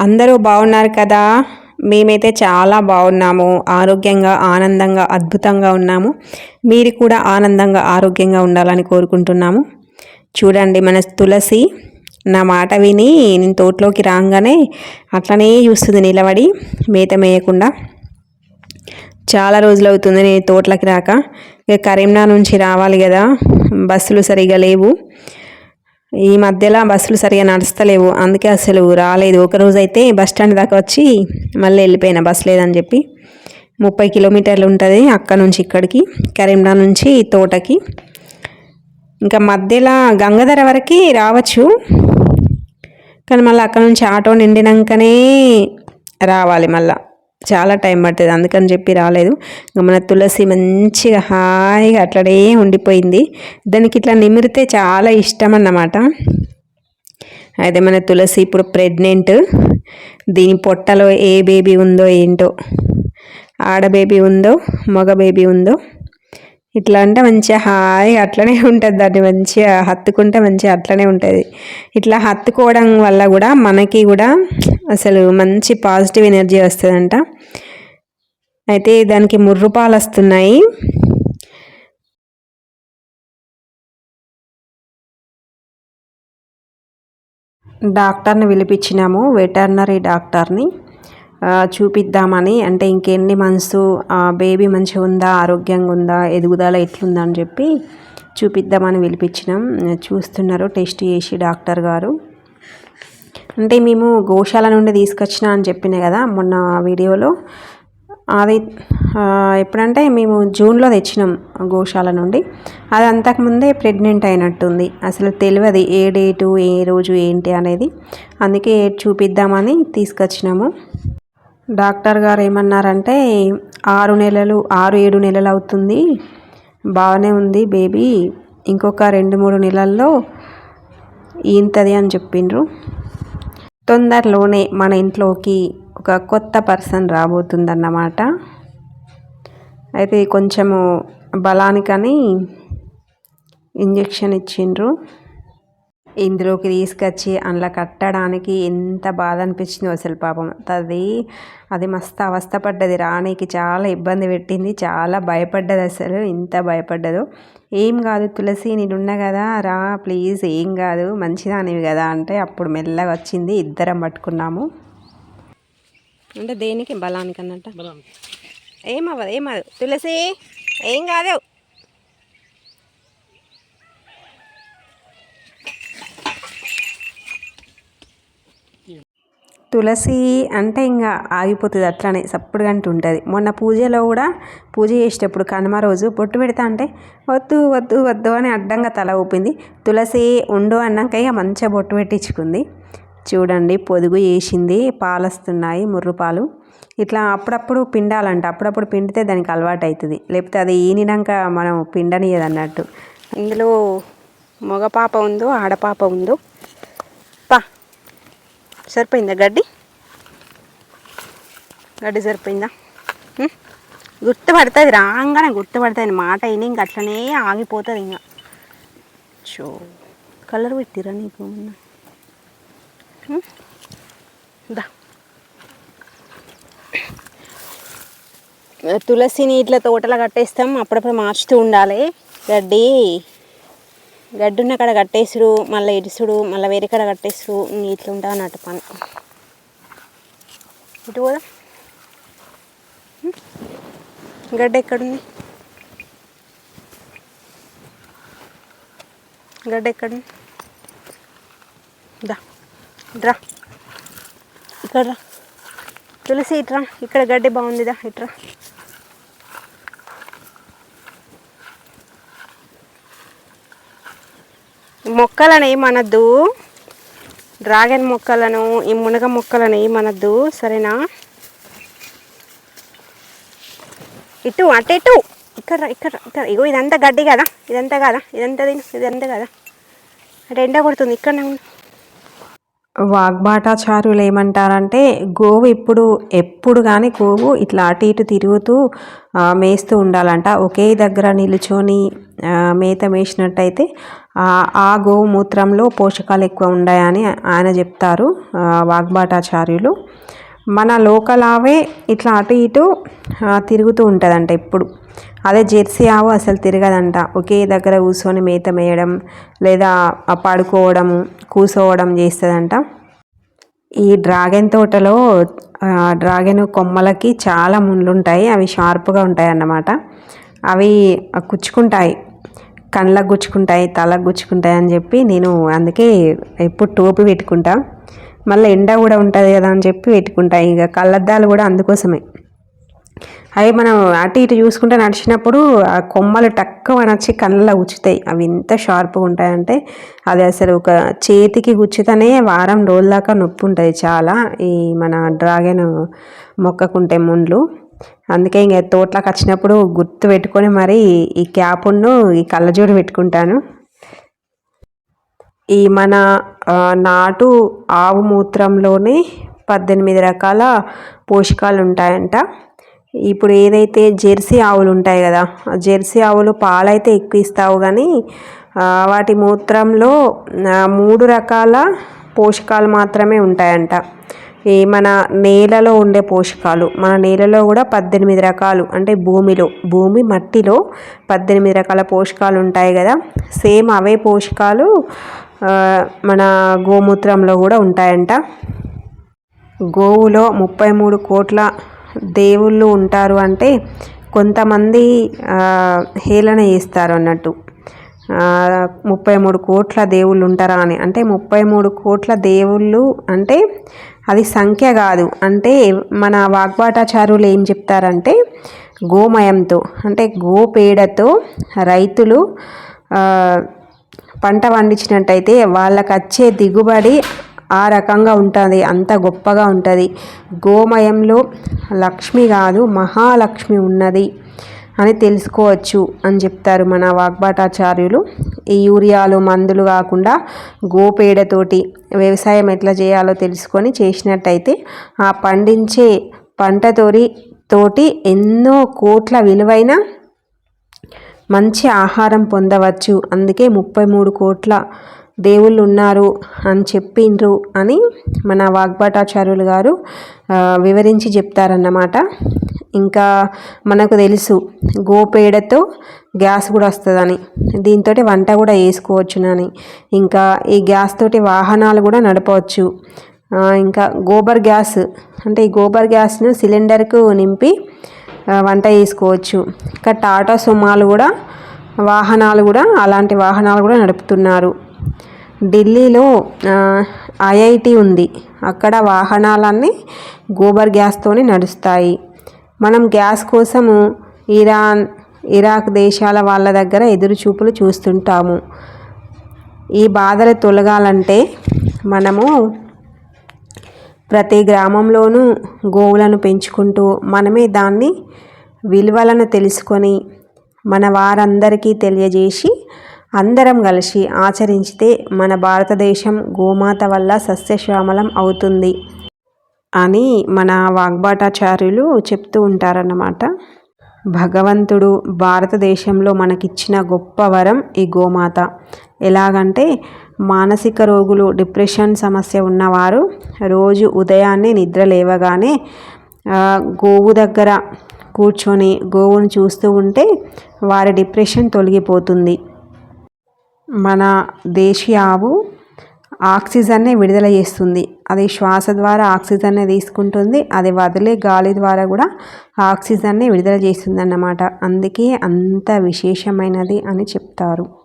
అందరూ బాగున్నారు కదా? మేమైతే చాలా బాగున్నాము. ఆరోగ్యంగా ఆనందంగా అద్భుతంగా ఉన్నాము. మీరు కూడా ఆనందంగా ఆరోగ్యంగా ఉండాలని కోరుకుంటున్నాము. చూడండి మన తులసి నా మాట విని నేను తోటలోకి రాగానే అట్లనే చూస్తుంది నిలబడి మేత మేయకుండా. చాలా రోజులు అవుతుంది నేను తోటలోకి రాక. ఇక కరీంనగర్ నుంచి రావాలి కదా. బస్సులు సరిగా లేవు. ఈ మధ్యలో బస్సులు సరిగా నడుస్తలేవు. అందుకే అసలు రాలేదు. ఒకరోజు అయితే బస్ స్టాండ్ దాకా వచ్చి మళ్ళీ వెళ్ళిపోయిన. బస్ లేదని చెప్పి ముప్పై కిలోమీటర్లు ఉంటుంది అక్కడ నుంచి ఇక్కడికి కరీంనగర్ నుంచి తోటకి. ఇంకా మధ్యలో గంగధర వరకు రావచ్చు. కానీ మళ్ళీ అక్కడ నుంచి ఆటో నిండినాకనే రావాలి మళ్ళీ. చాలా టైం పడుతుంది అందుకని చెప్పి రాలేదు. ఇంకా మన తులసి మంచిగా హాయిగా అట్లనే ఉండిపోయింది. దానికి ఇట్లా నిమిరితే చాలా ఇష్టం అన్నమాట. అయితే మన తులసి ఇప్పుడు ప్రెగ్నెంట్ దీని పొట్టలో ఏ బేబీ ఉందో ఏంటో ఆడ బేబీ ఉందో మగ బేబీ ఉందో ఇట్లా అంటే మంచిగా హాయిగా అట్లనే ఉంటుంది దాన్ని మంచిగా హత్తుకుంటే మంచిగా అట్లనే ఉంటుంది. ఇట్లా హత్తుకోవడం వల్ల కూడా మనకి కూడా అసలు మంచి పాజిటివ్ ఎనర్జీ వస్తుందంట. అయితే దానికి ముర్రుపాలు వస్తున్నాయి. డాక్టర్ని పిలిపించినాము. వెటర్నరీ డాక్టర్ని. చూపిద్దామని అంటే ఇంకెన్ని మంత్స్ బేబీ మంచిగా ఉందా ఆరోగ్యంగా ఉందా ఎదుగుదల ఎట్లుందా అని చెప్పి చూపిద్దామని పిలిపించినాం. చూస్తున్నారు టెస్ట్ చేసి డాక్టర్ గారు. అంటే మేము గోశాల నుండి తీసుకొచ్చిన అని చెప్పిన కదా మొన్న వీడియోలో. అది ఎప్పుడంటే మేము జూన్లో తెచ్చినాం గోశాల నుండి. అది అంతకుముందే ప్రెగ్నెంట్ అయినట్టుంది. అసలు తెలియదు ఏ డేటు ఏ రోజు ఏంటి అనేది. అందుకే చూపిద్దామని తీసుకొచ్చినాము. డాక్టర్ గారు ఏమన్నారంటే ఆరు నెలలు ఆరు ఏడు నెలలు అవుతుంది. బాగానే ఉంది బేబీ. ఇంకొక రెండు మూడు నెలల్లో ఈంతది అని చెప్పిండ్రు. తొందరలోనే మన ఇంట్లోకి ఒక కొత్త పర్సన్ రాబోతుందన్నమాట. అయితే కొంచెము బలానికని ఇంజెక్షన్ ఇచ్చిండ్రు. ఇందులోకి తీసుకొచ్చి అందులో కట్టడానికి ఎంత బాధ అనిపించిందో అసలు పాపం. అది అది మస్తు అవస్థపడ్డది రాణికి చాలా ఇబ్బంది పెట్టింది. చాలా భయపడ్డది అసలు. ఇంత భయపడ్డదో. ఏం కాదు తులసి నేనున్నా కదా రా ప్లీజ్. ఏం కాదు మంచిదానివి కదా అంటే అప్పుడు మెల్లగా వచ్చింది. ఇద్దరం పట్టుకున్నాము. అంటే దేనికి? బలానికి. అన్నట్ట ఏమవ్వదు ఏమవ్వదు. తులసి ఏం కాదు. తులసి అంటే ఇంకా ఆగిపోతుంది అట్లానే సప్పుడుగా ఉంటుంది. మొన్న పూజలో కూడా పూజ చేసేటప్పుడు కనుమ రోజు బొట్టు పెడతా అంటే వద్దు వద్దు వద్దు అని అడ్డంగా తల ఊపింది. తులసి ఉండు అన్నాక ఇక మంచిగా బొట్టు పెట్టించుకుంది. చూడండి పొదుగు వేసింది పాలు వస్తున్నాయి ముర్రు పాలు. ఇట్లా అప్పుడప్పుడు పిండాలంట అప్పుడప్పుడు పిండితే దానికి అలవాటు అవుతుంది లేకపోతే అది ఈనినాక మనం పిండనియదు అన్నట్టు ఇందులో మగ పాప ఉందో ఆడపాప ఉందో పా. సరిపోయిందా గడ్డి? గడ్డి సరిపోయిందా? గుర్తుపడుతుంది రాగానే గుర్తుపడుతుంది మాట అయినా ఇంక అట్లనే ఆగిపోతుంది ఇంకా. చో కలర్ పెట్టిరా నీకు దా. తులసిని ఇట్లా తోటలో కట్టేస్తాం అప్పుడప్పుడు మార్చుతూ ఉండాలి. గడ్డి. గడ్డి ఉన్న కాడ కట్టేసుడు మళ్ళీ ఇడుసుడు మళ్ళీ వేరే కాడ కట్టేసుడు ఇట్లా ఉంటా అన్నట్టు పని. ఇటు కూడా గడ్డ ఎక్కడుంది? గడ్డ ఎక్కడుంది? దా డ్రా ఇక్కడ రా తులసి ఇట్రా. ఇక్కడ గడ్డి బాగుందిదా? ఇట్రా. మొక్కలను ఏమనద్దు? డ్రాగన్ మొక్కలను ఈ మునగ మొక్కలను ఏమనద్దు? సరేనా? ఇటు అటు ఇటు. ఇక్కడ ఇక్కడ ఇక్కడ. ఇగో ఇదంతా గడ్డి కదా. ఇదంతా కదా. ఇదంతా తిను. ఇదంతా కదా. అంటే ఎండ కొడుతుంది. ఇక్కడనే వాగ్బాటాచారులు ఏమంటారంటే గోవు ఇప్పుడు ఎప్పుడు కానీ గోవు ఇట్లా అటు ఇటు తిరుగుతూ మేస్తూ ఉండాలంట. ఒకే దగ్గర నిలుచొని మేత మేసినట్టయితే ఆ గోవు మూత్రంలో పోషకాలు ఎక్కువ ఉన్నాయని ఆయన చెప్తారు వాగ్బాటాచార్యులు మన లోకలావే ఇట్లా అటు ఇటు తిరుగుతూ ఉంటుందంట ఎప్పుడు. అదే జెర్సీ ఆవు అసలు తిరగదంట. ఒకే దగ్గర కూర్చొని మేత మేయడం లేదా పడుకోవడం కూర్చోవడం చేస్తుందంట. ఈ డ్రాగన్ తోటలో డ్రాగన్ కొమ్మలకి చాలా ముళ్ళు ఉంటాయి అవి షార్ప్గా ఉంటాయి అన్నమాట అవి కుచ్చుకుంటాయి. కళ్ళకు గుచ్చుకుంటాయి తలకు గుచ్చుకుంటాయి అని చెప్పి నేను అందుకే ఎప్పుడు టోపీ పెట్టుకుంటా. మళ్ళీ ఎండ కూడా ఉంటుంది కదా అని చెప్పి పెట్టుకుంటాయి ఇక కళ్ళద్దాలు కూడా అందుకోసమే. అవి మనం అటు ఇటు చూసుకుంటే నడిచినప్పుడు ఆ కొమ్మలు టక్కువ నచ్చి కళ్ళలో గుచ్చుతాయి. అవి ఎంత షార్ప్గా ఉంటాయంటే అది అసలు ఒక చేతికి గుచ్చితేనే వారం రోజుల దాకా నొప్పి ఉంటుంది చాలా. ఈ మన డ్రాగన్ మొక్కకుంటే ముండ్లు. అందుకే ఇంక తోటలోకి వచ్చినప్పుడు గుర్తు పెట్టుకొని మరి ఈ క్యాప్ను ఈ కళ్ళజోడు పెట్టుకుంటాను. ఈ మన నాటు ఆవు మూత్రంలోనే పద్దెనిమిది రకాల పోషకాలు ఉంటాయంట. ఇప్పుడు ఏదైతే జెర్సీ ఆవులు ఉంటాయి కదా జెర్సీ ఆవులు పాలైతే ఎక్కువ ఇస్తావు కానీ వాటి మూత్రంలో మూడు రకాల పోషకాలు మాత్రమే ఉంటాయంట. ఈ మన నేలలో ఉండే పోషకాలు మన నేలలో కూడా పద్దెనిమిది రకాలు అంటే భూమిలో భూమి మట్టిలో పద్దెనిమిది రకాల పోషకాలు ఉంటాయి కదా. సేమ్ అవే పోషకాలు మన గోమూత్రంలో కూడా ఉంటాయంట. గోవులో ముప్పై మూడు కోట్ల దేవుళ్ళు ఉంటారు అంటే కొంతమంది హేళన చేస్తారు అన్నట్టు. ముప్పై మూడు కోట్ల దేవుళ్ళు ఉంటారా అని అంటే ముప్పై మూడు కోట్ల దేవుళ్ళు అంటే అది సంఖ్య కాదు. అంటే మన వాగ్బాటాచారులు ఏం చెప్తారంటే గోమయంతో అంటే గోపేడతో రైతులు పంట పండించినట్టయితే వాళ్ళకి వచ్చే దిగుబడి ఆ రకంగా ఉంటుంది. అంత గొప్పగా ఉంటుంది. గోమయంలో లక్ష్మి కాదు మహాలక్ష్మి ఉన్నది. అని తెలుసుకోవచ్చు అని చెప్తారు మన వాగ్బాటాచార్యులు ఈ యూరియాలు మందులు కాకుండా గోపేడతోటి వ్యవసాయం ఎట్లా చేయాలో తెలుసుకొని చేసినట్టయితే ఆ పండించే పంటతోరి తోటి ఎన్నో కోట్ల విలువైన మంచి ఆహారం పొందవచ్చు. అందుకే ముప్పై మూడు కోట్ల దేవుళ్ళు ఉన్నారు అని చెప్పిండ్రు అని మన వాగ్భటాచార్యులు గారు వివరించి చెప్తారన్నమాట. ఇంకా మనకు తెలుసు గోపేడతో గ్యాస్ కూడా వస్తుందని. దీంతో వంట కూడా వేసుకోవచ్చునని ఇంకా ఈ గ్యాస్ తోటి వాహనాలు కూడా నడపవచ్చు. ఇంకా గోబర్ గ్యాస్ అంటే ఈ గోబర్ గ్యాస్ను సిలిండర్కు నింపి వంట చేసుకోవచ్చు. ఇంకా టాటా సుమాలు కూడా వాహనాలు కూడా అలాంటి వాహనాలు కూడా నడుపుతున్నారు. ఢిల్లీలో ఐఐటి ఉంది. అక్కడ వాహనాలన్నీ గోబర్ గ్యాస్తోనే నడుస్తాయి. మనం గ్యాస్ కోసము ఇరాన్ ఇరాక్ దేశాల వాళ్ళ దగ్గర ఎదురు చూపులు చూస్తుంటాము. ఈ బాధలు తొలగాలంటే మనము ప్రతి గ్రామంలోనూ గోవులను పెంచుకుంటూ మనమే దాన్ని విలువలను తెలుసుకొని మన వారందరికీ తెలియజేసి అందరం కలిసి ఆచరించితే మన భారతదేశం గోమాత వల్ల సస్యశ్యామలం అవుతుంది అని మన వాగ్బాటాచార్యులు చెప్తూ ఉంటారన్నమాట. భగవంతుడు భారతదేశంలో మనకిచ్చిన గొప్ప వరం ఈ గోమాత. ఎలాగంటే మానసిక రోగులు డిప్రెషన్ సమస్య ఉన్నవారు రోజు ఉదయాన్నే నిద్ర లేవగానే గోవు దగ్గర కూర్చొని గోవును చూస్తూ ఉంటే వారి డిప్రెషన్ తొలగిపోతుంది. మన దేశీయ ఆవు ఆక్సిజన్నే విడుదల చేస్తుంది. అది శ్వాస ద్వారా ఆక్సిజన్నే తీసుకుంటుంది. అది వదిలే గాలి ద్వారా కూడా ఆక్సిజన్నే విడుదల చేస్తుంది అన్నమాట అందుకే అంత విశేషమైనది అని చెప్తారు.